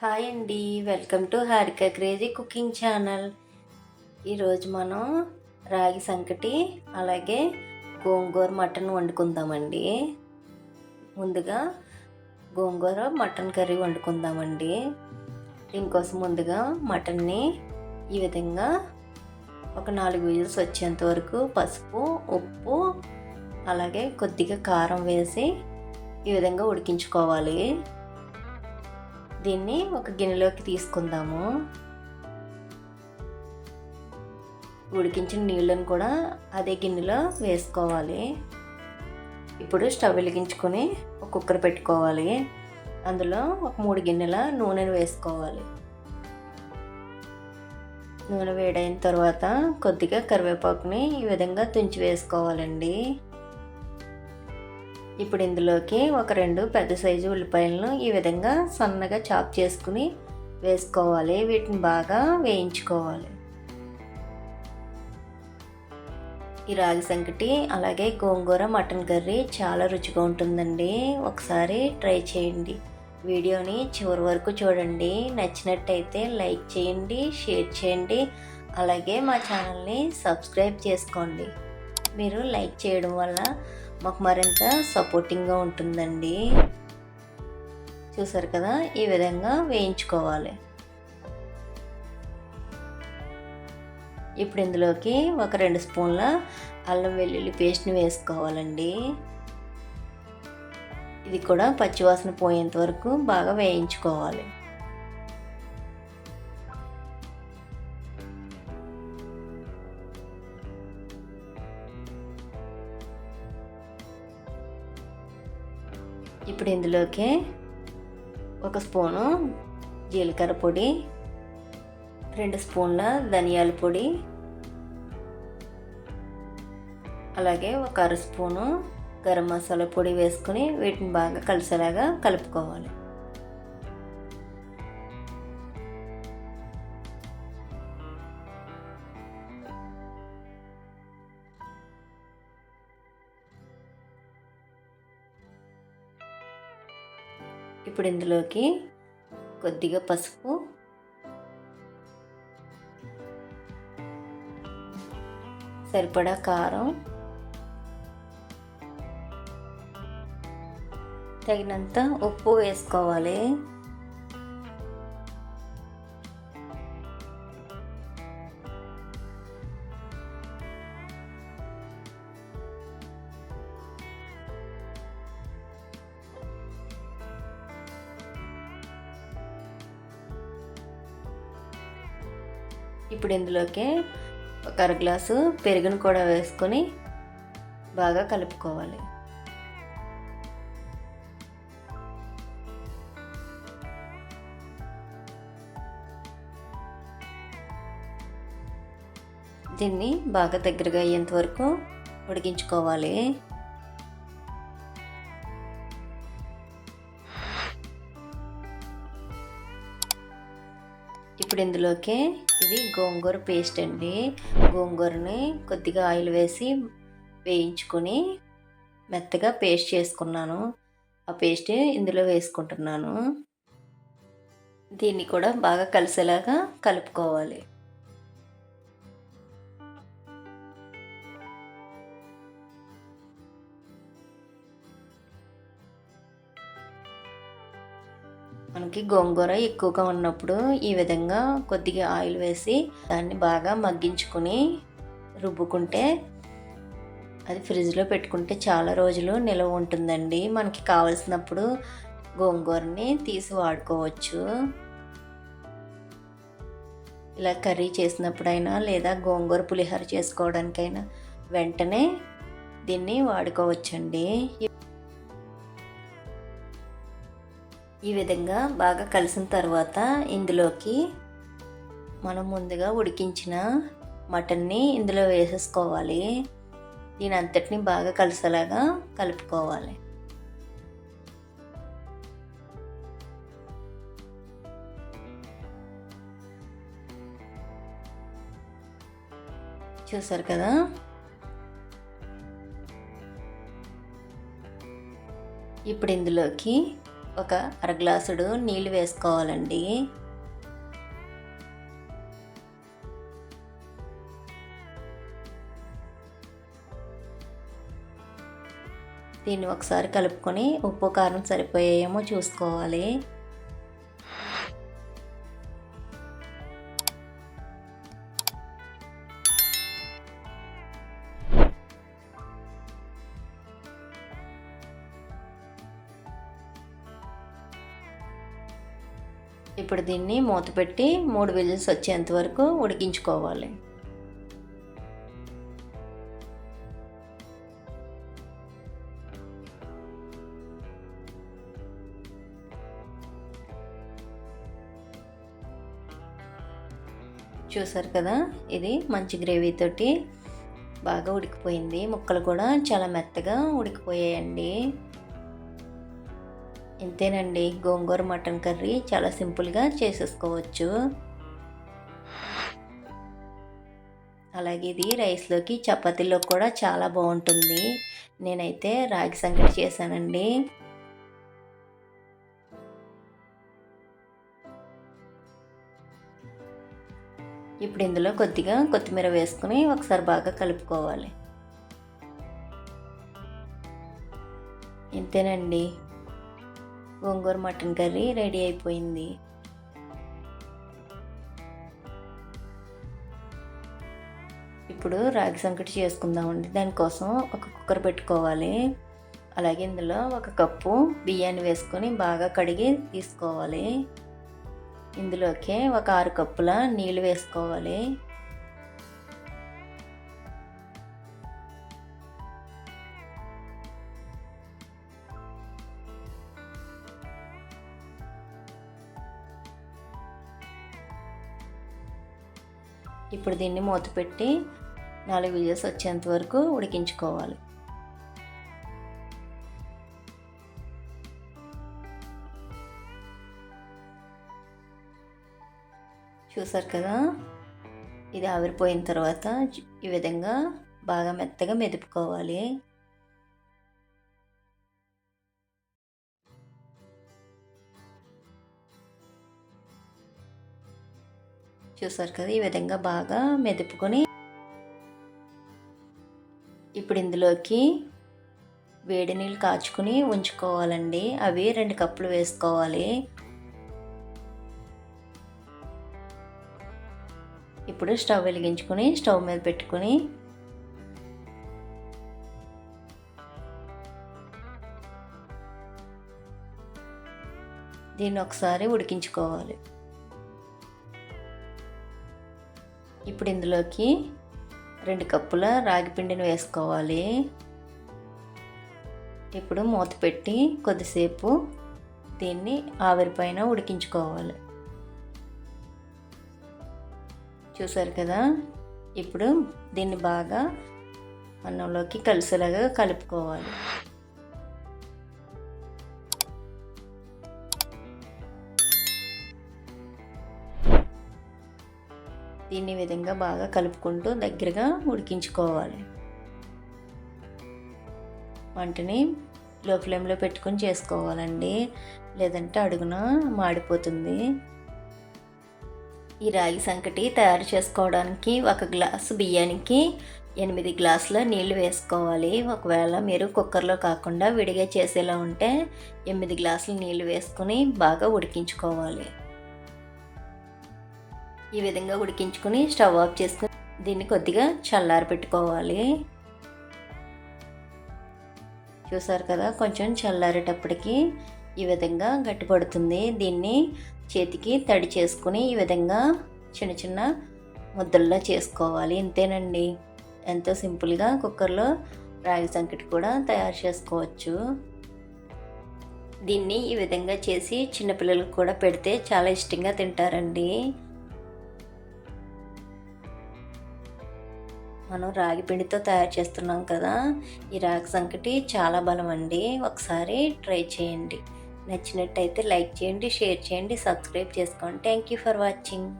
Hi అండి welcome to Harika crazy cooking channel. ఈరోజు మనం రాగి సంకటి అలాగే గోంగూర మటన్ వండుకుందామండి. ముందుగా గోంగూర మటన్ కర్రీ వండుకుందామండి. దీనికోసం ముందుగా మటన్ని ఈ విధంగా ఒక నాలుగు విజిల్స్ వచ్చేంత వరకు పసుపు ఉప్పు అలాగే కొద్దిగా కారం వేసి ఈ విధంగా ఉడికించుకోవాలి. దీన్ని ఒక గిన్నెలోకి తీసుకుందాము. ఉడికించిన నీళ్ళను కూడా అదే గిన్నెలో వేసుకోవాలి. ఇప్పుడు స్టవ్ వెలిగించుకొని ఒక కుక్కర్ పెట్టుకోవాలి. అందులో ఒక మూడు గిన్నెల నూనెను వేసుకోవాలి. నూనె వేడైన తర్వాత కొద్దిగా కరివేపాకుని ఈ విధంగా తుంచి వేసుకోవాలండి. ఇప్పుడు ఇందులోకి ఒక రెండు పెద్ద సైజు ఉల్లిపాయలను ఈ విధంగా సన్నగా చాప్ చేసుకుని వేసుకోవాలి. వీటిని బాగా వేయించుకోవాలి. ఈ రాగి సంకటి అలాగే గోంగూర మటన్ కర్రీ చాలా రుచిగా ఉంటుందండి. ఒకసారి ట్రై చేయండి. వీడియోని చివరి వరకు చూడండి. నచ్చినట్టయితే లైక్ చేయండి షేర్ చేయండి. అలాగే మా ఛానల్ని సబ్స్క్రైబ్ చేసుకోండి. మీరు లైక్ చేయడం వల్ల మాకు మరింత సపోర్టింగ్గా ఉంటుందండి. చూసారు కదా? ఈ విధంగా వేయించుకోవాలి. ఇప్పుడు ఇందులోకి ఒక రెండు స్పూన్ల అల్లం వెల్లుల్లి పేస్ట్ని వేసుకోవాలండి. ఇది కూడా పచ్చివాసన పోయేంత వరకు బాగా వేయించుకోవాలి. ఇప్పుడు ఇందులోకి ఒక స్పూను జీలకర్ర పొడి రెండు స్పూన్ల ధనియాల పొడి అలాగే ఒక అర స్పూను గరం మసాలా పొడి వేసుకుని వీటిని బాగా కలిసేలాగా కలుపుకోవాలి. ఇప్పుడు ఇందులోకి కొద్దిగా పసుపు. సరిపడా కారం. తగినంత ఉప్పు వేసుకోవాలి. ఇప్పుడు ఇందులోకి ఒక అర గ్లాసు పెరుగును కూడా వేసుకొని బాగా కలుపుకోవాలి. దీన్ని బాగా దగ్గరగా అయ్యేంత వరకు ఉడికించుకోవాలి. ఇప్పుడు ఇందులోకి ఇది గోంగూర పేస్ట్ అండి. గోంగూరని కొద్దిగా ఆయిల్ వేసి వేయించుకొని మెత్తగా పేస్ట్ చేసుకున్నాను. ఆ పేస్ట్ ఇందులో వేసుకుంటున్నాను. దీన్ని కూడా బాగా కలిసేలాగా కలుపుకోవాలి. మనకి గోంగూర ఎక్కువగా ఉన్నప్పుడు ఈ విధంగా కొద్దిగా ఆయిల్ వేసి దాన్ని బాగా మగ్గించుకొని రుబ్బుకుంటే అది ఫ్రిడ్జ్లో పెట్టుకుంటే చాలా రోజులు నిల్వ ఉంటుందండి. మనకి కావలసినప్పుడు గోంగూరని తీసి వాడుకోవచ్చు. ఇలా కర్రీ చేసినప్పుడైనా లేదా గోంగూర పులిహోర చేసుకోవడానికైనా వెంటనే దీన్ని వాడుకోవచ్చండి. ఈ ఈ విధంగా బాగా కలిసిన తర్వాత ఇందులోకి మనం ముందుగా ఉడికించిన మటన్ని ఇందులో వేసేసుకోవాలి. దీని అంతటిని బాగా కలిసేలాగా కలుపుకోవాలి. చూసారు కదా? ఇప్పుడు ఇందులోకి ఒక అర గ్లాసుడు నీళ్ళు వేసుకోవాలండి. దీన్ని ఒకసారి కలుపుకొని ఉప్పు కారం సరిపోయేమో చూసుకోవాలి. ఇప్పుడు దీన్ని మూత పెట్టి మూడు విజిల్స్ వచ్చేంత వరకు ఉడికించుకోవాలి. చూసారు కదా? ఇది మంచి గ్రేవీ తోటి బాగా ఉడికిపోయింది. ముక్కలు కూడా చాలా మెత్తగా ఉడికిపోయాయండి. ఇంతేనండి. గోంగూర మటన్ కర్రీ చాలా సింపుల్గా చేసేసుకోవచ్చు. అలాగే ఇది రైస్లోకి చపాతీలో కూడా చాలా బాగుంటుంది. నేనైతే రాగి సంగటి చేశానండి. ఇప్పుడు ఇందులో కొద్దిగా కొత్తిమీర వేసుకుని ఒకసారి బాగా కలుపుకోవాలి. ఇంతేనండి. గోంగూర మటన్ కర్రీ రెడీ అయిపోయింది. ఇప్పుడు రాగి సంకటి చేసుకుందామండి. దానికోసం ఒక కుక్కర్ పెట్టుకోవాలి. అలాగే ఇందులో ఒక కప్పు బియ్యాన్ని వేసుకొని బాగా కడిగి తీసుకోవాలి. ఇందులోకి ఒక ఆరు కప్పుల నీళ్ళు వేసుకోవాలి. ఇప్పుడు దీన్ని మూత పెట్టి నాలుగు విజిల్స్ వచ్చేంత వరకు ఉడికించుకోవాలి. చూసారు కదా? ఇది ఆవిరిపోయిన తర్వాత ఈ విధంగా బాగా మెత్తగా మెదుపుకోవాలి. చూసారు కదా ఈ విధంగా బాగా మెదుపుకొని ఇప్పుడు ఇందులోకి వేడి నీళ్ళు కాచుకుని ఉంచుకోవాలండి. అవి రెండు కప్పులు వేసుకోవాలి. ఇప్పుడు స్టవ్ వెలిగించుకొని స్టవ్ మీద పెట్టుకొని దీన్ని ఒకసారి ఉడికించుకోవాలి. ఇప్పుడు ఇందులోకి రెండు కప్పుల రాగి పిండిని వేసుకోవాలి. ఇప్పుడు మూత పెట్టి కొద్దిసేపు దీన్ని ఆవిరిపైన ఉడికించుకోవాలి. చూసారు కదా? ఇప్పుడు దీన్ని బాగా అన్నంలోకి కలిసేలాగా కలుపుకోవాలి. దీన్ని విధంగా బాగా కలుపుకుంటూ దగ్గరగా ఉడికించుకోవాలి. వంటని లో ఫ్లేమ్లో పెట్టుకొని చేసుకోవాలండి. లేదంటే అడుగున మాడిపోతుంది. ఈ రాగి సంకటి తయారు చేసుకోవడానికి ఒక గ్లాసు బియ్యానికి ఎనిమిది గ్లాసుల నీళ్ళు వేసుకోవాలి. ఒకవేళ మీరు కుక్కర్లో కాకుండా విడిగా చేసేలా ఉంటే ఎనిమిది గ్లాసులు నీళ్ళు వేసుకొని బాగా ఉడికించుకోవాలి. ఈ విధంగా ఉడికించుకొని స్టవ్ ఆఫ్ చేసుకుని దీన్ని కొద్దిగా చల్లారి పెట్టుకోవాలి. చూసారు కదా కొంచెం చల్లారేటప్పటికి ఈ విధంగా గట్టిపడుతుంది దీన్ని చేతికి తడి చేసుకుని ఈ విధంగా చిన్న చిన్న ముద్దల్లో చేసుకోవాలి. ఇంతేనండి. ఎంతో సింపుల్గా కుక్కర్లో రాగి సంకటి కూడా తయారు చేసుకోవచ్చు. దీన్ని ఈ విధంగా చేసి చిన్నపిల్లలకు కూడా పెడితే చాలా ఇష్టంగా తింటారండి. మనం రాగి పిండితో తయారు చేస్తున్నాం కదా ఈ రాగి సంకటి చాలా బలం అండి ఒకసారి ట్రై చేయండి. నచ్చినట్టయితే లైక్ చేయండి షేర్ చేయండి సబ్స్క్రైబ్ చేసుకోండి. Thank you for watching.